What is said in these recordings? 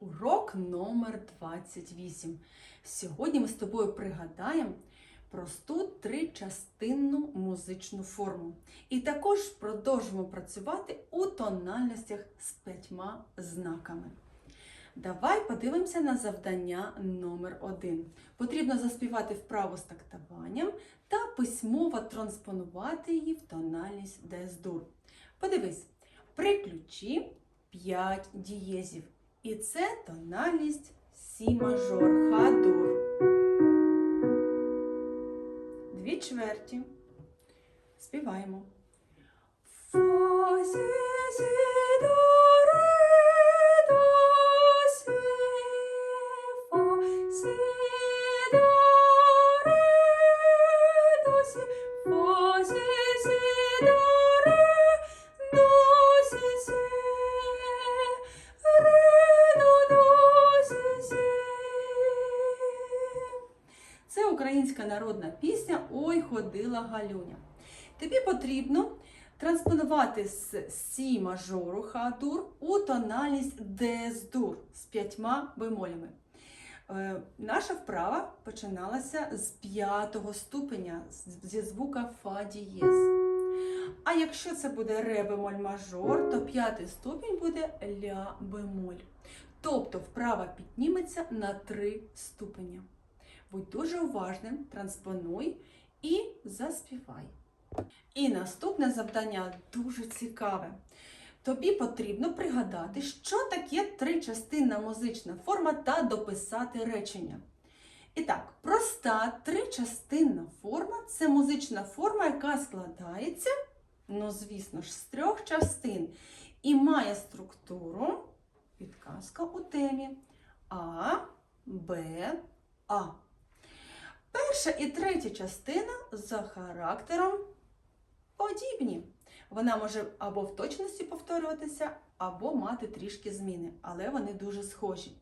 Урок номер 28. Сьогодні ми з тобою пригадаємо просту тричастинну музичну форму. І також продовжимо працювати у тональностях з п'ятьма знаками. Давай подивимося на завдання номер 1 Потрібно заспівати вправу з тактуванням та письмово транспонувати її в тональність дес-дур. Подивись, при ключі 5 дієзів. І це тональність Сі мажор, Ха-дур. Дві чверті. Співаємо. Фа, народна пісня Ой ходила Галюня. Тобі потрібно транспонувати з Сі мажору Ха-дур у тональність Дес-дур з п'ятьма бемолями. Е, Наша вправа починалася з п'ятого ступеня зі звука Фа дієз. А якщо це буде ре бемоль мажор, то п'ятий ступінь буде ля бемоль. Тобто вправа підніметься на три ступеня. Будь дуже уважним, транспонуй і заспівай. І наступне завдання дуже цікаве. Тобі потрібно пригадати, що таке тричастинна музична форма та дописати речення. І так, проста тричастинна форма це музична форма, яка складається, ну, звісно ж, з трьох частин і має структуру, підказка у темі А, Б, А. Перша і третя частина за характером подібні. Вона може або в точності повторюватися, або мати трішки зміни, але вони дуже схожі.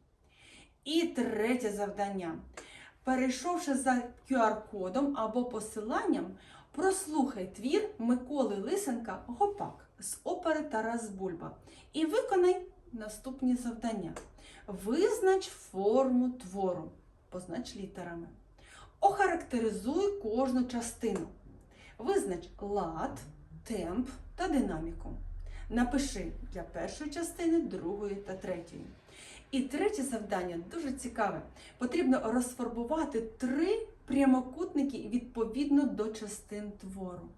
І третє завдання. Перейшовши за QR-кодом або посиланням, прослухай твір Миколи Лисенка Гопак з опери Тарас Бульба і виконай наступні завдання. Визнач форму твору, познач літерами. Охарактеризуй кожну частину. Визнач лад, темп та динаміку. Напиши для першої частини, другої та третьої. І третє завдання дуже цікаве. Потрібно розфарбувати три прямокутники відповідно до частин твору.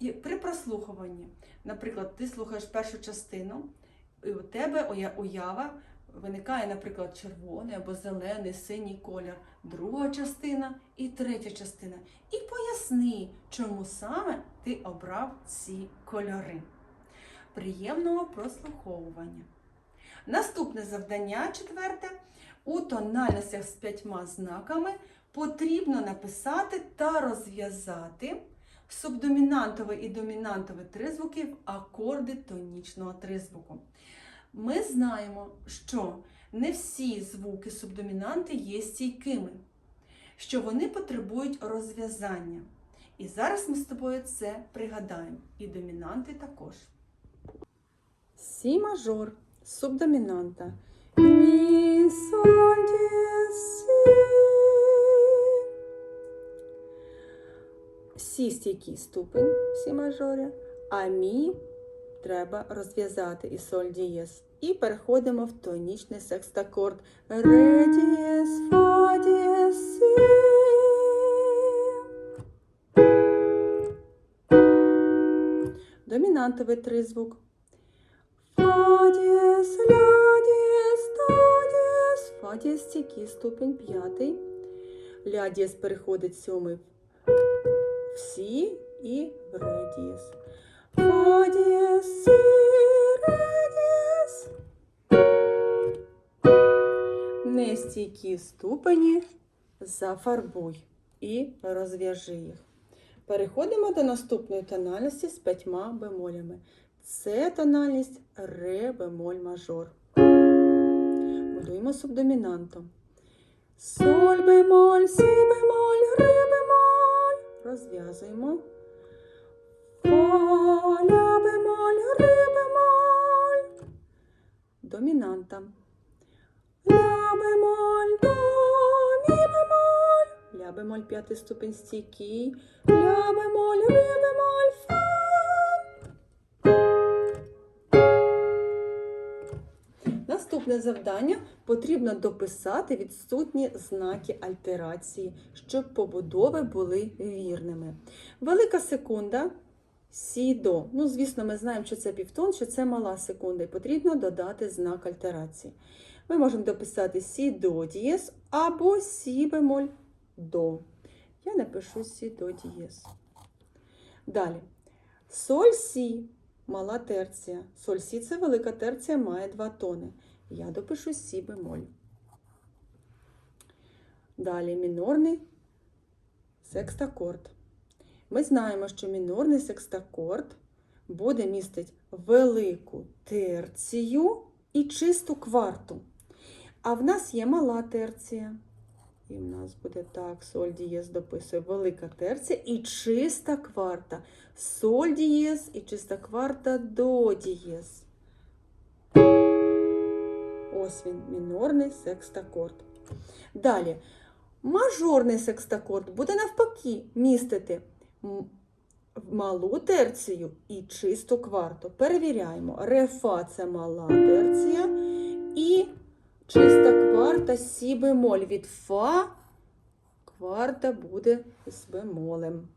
І при прослухуванні, наприклад, ти слухаєш першу частину, і у тебе уява виникає, наприклад, червоний або зелений, синій колір, друга частина і третя частина. І поясни, чому саме ти обрав ці кольори. Приємного прослуховування. Наступне завдання, четверте. У тональностях з п'ятьма знаками потрібно написати та розв'язати субдомінантовий і домінантовий тризвуки в акорди тонічного тризвуку. Ми знаємо, що не всі звуки субдомінанти є стійкими, що вони потребують розв'язання. І зараз ми з тобою це пригадаємо. І домінанти також. Сі мажор, субдомінанта. Мі, соль, сі. Сі стійкий ступень сі мажорі, а мі треба розв'язати і соль дієс. І переходимо в тонічний секстакорд. Ре дієс, фа дієс, сі. Домінантовий тризвук. Фа дієс, ля дієс, до дієс. Фа дієс стійкий ступень п'ятий. Ля дієс переходить сьомий в сі і ре дієс. Дієс, сі. Нестійкі ступені зафарбуй і розв'яжи їх. Переходимо до наступної тональності з п'ятьма бемолями. Це тональність ре бемоль мажор. Будуємо субдомінантом. Соль бемоль, сі бемоль, ре бемоль. Розв'язуємо. Фа, ля бемоль, ре бемоль. Домінанта. ля бемоль, до, мі бемоль, ля бемоль, п'ятий ступінь стійкий, ля бемоль, ре бемоль, фа. Наступне завдання потрібно дописати відсутні знаки альтерації, щоб побудови були вірними. Велика секунда сі до. Ну, звісно, ми знаємо, що це півтон, що це мала секунда, і потрібно додати знак альтерації. Ми можемо дописати сі до дієс або сі бемоль до. Я напишу сі до дієс. Далі. Соль сі мала терція. Соль сі це велика терція, має два тони. Я допишу сі бемоль. Далі мінорний секстакорд. Ми знаємо, що мінорний секстакорд буде містити велику терцію і чисту кварту. А в нас є мала терція. І в нас буде так, соль дієс дописує велика терція і чиста кварта. Соль дієс і чиста кварта до дієс. Ось він, мінорний секстакорд. Далі, мажорний секстакорд буде навпаки містити малу терцію і чисту кварту. Перевіряємо. Ре-фа це мала терція і чиста кварта сі бемоль. Від фа кварта буде з бемолем.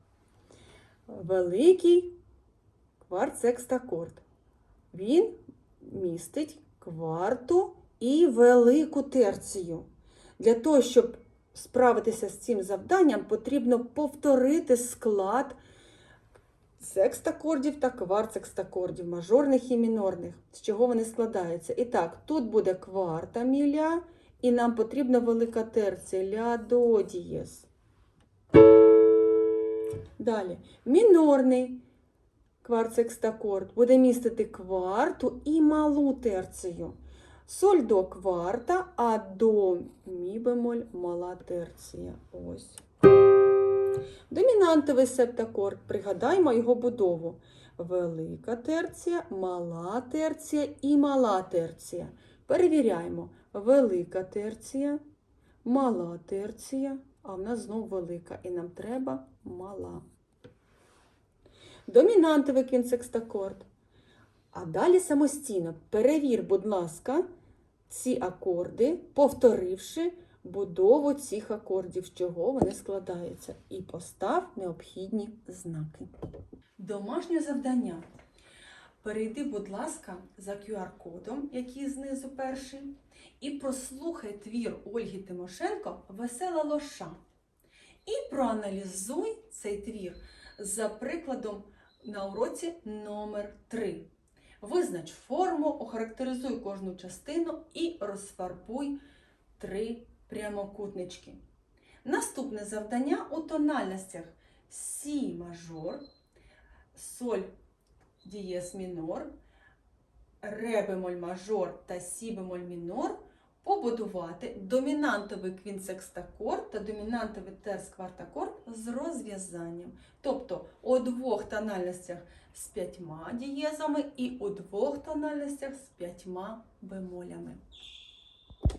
Великий кварт секстакорд. Він містить кварту і велику терцію. Для того, щоб справитися з цим завданням, потрібно повторити склад секстакордів та кварт-секстакордів, мажорних і мінорних, з чого вони складаються. І так, тут буде кварта міля, і нам потрібна велика терція ля до дієс. Далі, мінорний кварт-секстакорд буде містити кварту і малу терцію. Соль до кварта, а до мі бемоль мала терція. Ось. Домінантовий септакорд. Пригадаємо його будову. Велика терція, мала терція і мала терція. Перевіряємо. Велика терція, мала терція, а в нас знову велика. І нам треба мала. Домінантовий квінсекстакорд. А далі самостійно перевір, будь ласка, ці акорди, повторивши будову цих акордів, з чого вони складаються, і постав необхідні знаки. Домашнє завдання. Перейди, будь ласка, за QR-кодом, який знизу перший, і прослухай твір Ольги Тимошенко Весела лоша. І проаналізуй цей твір за прикладом на уроці номер 3 Визнач форму, охарактеризуй кожну частину і розфарбуй три прямокутнички. Наступне завдання у тональностях Сі мажор, соль дієс мінор, ре бемоль мажор та сі бемоль мінор побудувати домінантовий квінсекстакорд та домінантовий терс-квартакорд з розв'язанням. Тобто у двох тональностях з п'ятьма дієзами і у двох тональностях з п'ятьма бемолями.